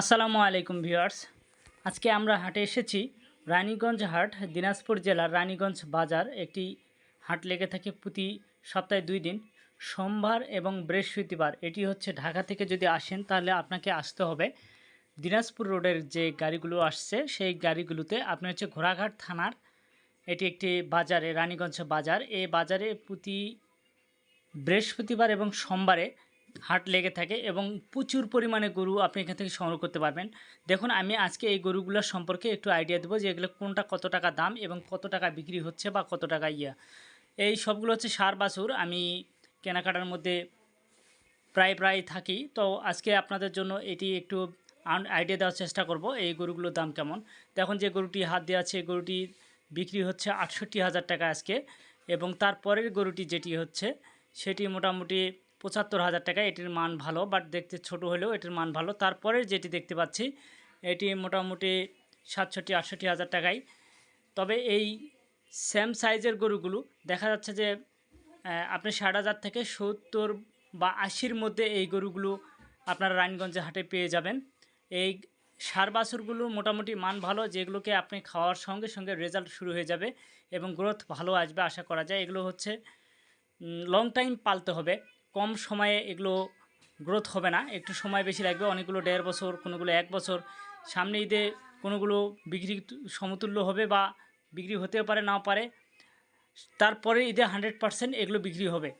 আসসালামু আলাইকুম ভিউয়ার্স। আজকে আমরা হাটে এসেছি রানীগঞ্জ হাট, দিনাজপুর জেলার রানীগঞ্জ বাজার। একটি হাট লেগে থাকে প্রতি সপ্তাহে দুই দিন, সোমবার এবং বৃহস্পতিবার। এটি হচ্ছে ঢাকা থেকে যদি আসেন তাহলে আপনাকে আসতে হবে। দিনাজপুর রোডের যে গাড়িগুলো আসছে, সেই গাড়িগুলোতে আপনি হচ্ছে ঘোড়াঘাট থানার এটি একটি বাজারে, রানীগঞ্জ বাজার। এই বাজারে প্রতি বৃহস্পতিবার এবং সোমবারে হাট লেগে থাকে এবং প্রচুর পরিমাণে গরু আপনি এখান থেকে সংগ্রহ করতে পারবেন। দেখুন, আমি আজকে এই গরুগুলোর সম্পর্কে একটু আইডিয়া দেবো যে এগুলো কোনটা কত টাকা দাম এবং কত টাকা বিক্রি হচ্ছে বা কত টাকা ইয়া। এই সবগুলো হচ্ছে সার, বাছুর। আমি কেনাকাটার মধ্যে প্রায় প্রায় থাকি। তো আজকে আপনাদের জন্য এটি একটু আইডিয়া দেওয়ার চেষ্টা করব এই গরুগুলোর দাম কেমন। দেখুন, যে গরুটি হাত দেওয়া আছে গরুটি বিক্রি হচ্ছে আটষট্টি হাজার টাকা আজকে এবং তারপরের গরুটি যেটি হচ্ছে, সেটি মোটামুটি পঁচাত্তর হাজার টাকা, এটির মান ভালো বাট দেখতে ছোট হলেও এটির মান ভালো। তারপরে যেটি দেখতে পাচ্ছি, এটি মোটামুটি সাতষট্টি, আটষট্টি হাজার টাকায়। তবে এই সেম সাইজের গরুগুলো দেখা যাচ্ছে যে আপনি ষাট হাজার থেকে সত্তর বা আশির মধ্যে এই গরুগুলো আপনারা রানীগঞ্জে হাটে পেয়ে যাবেন। এই সার বাছুরগুলো মোটামুটি মান ভালো, যেগুলোকে আপনি খাওয়ার সঙ্গে সঙ্গে রেজাল্ট শুরু হয়ে যাবে এবং গ্রোথ ভালো আসবে, আশা করা যায়। এগুলো হচ্ছে লং টাইম পালতে হবে। কম সময়ে এগুলো গ্রোথ হবে না। একটু সময় বেশি লাগবে, অনেকগুলো দেড় বছর, কোনোগুলো এক বছর। সামনে ঈদে কোনোগুলো বিক্রি সমতুল্য হবে বা বিক্রি হতেও পারে, নাও পারে। তারপরে ঈদে হান্ড্রেড পারসেন্ট এগুলো বিক্রি হবে।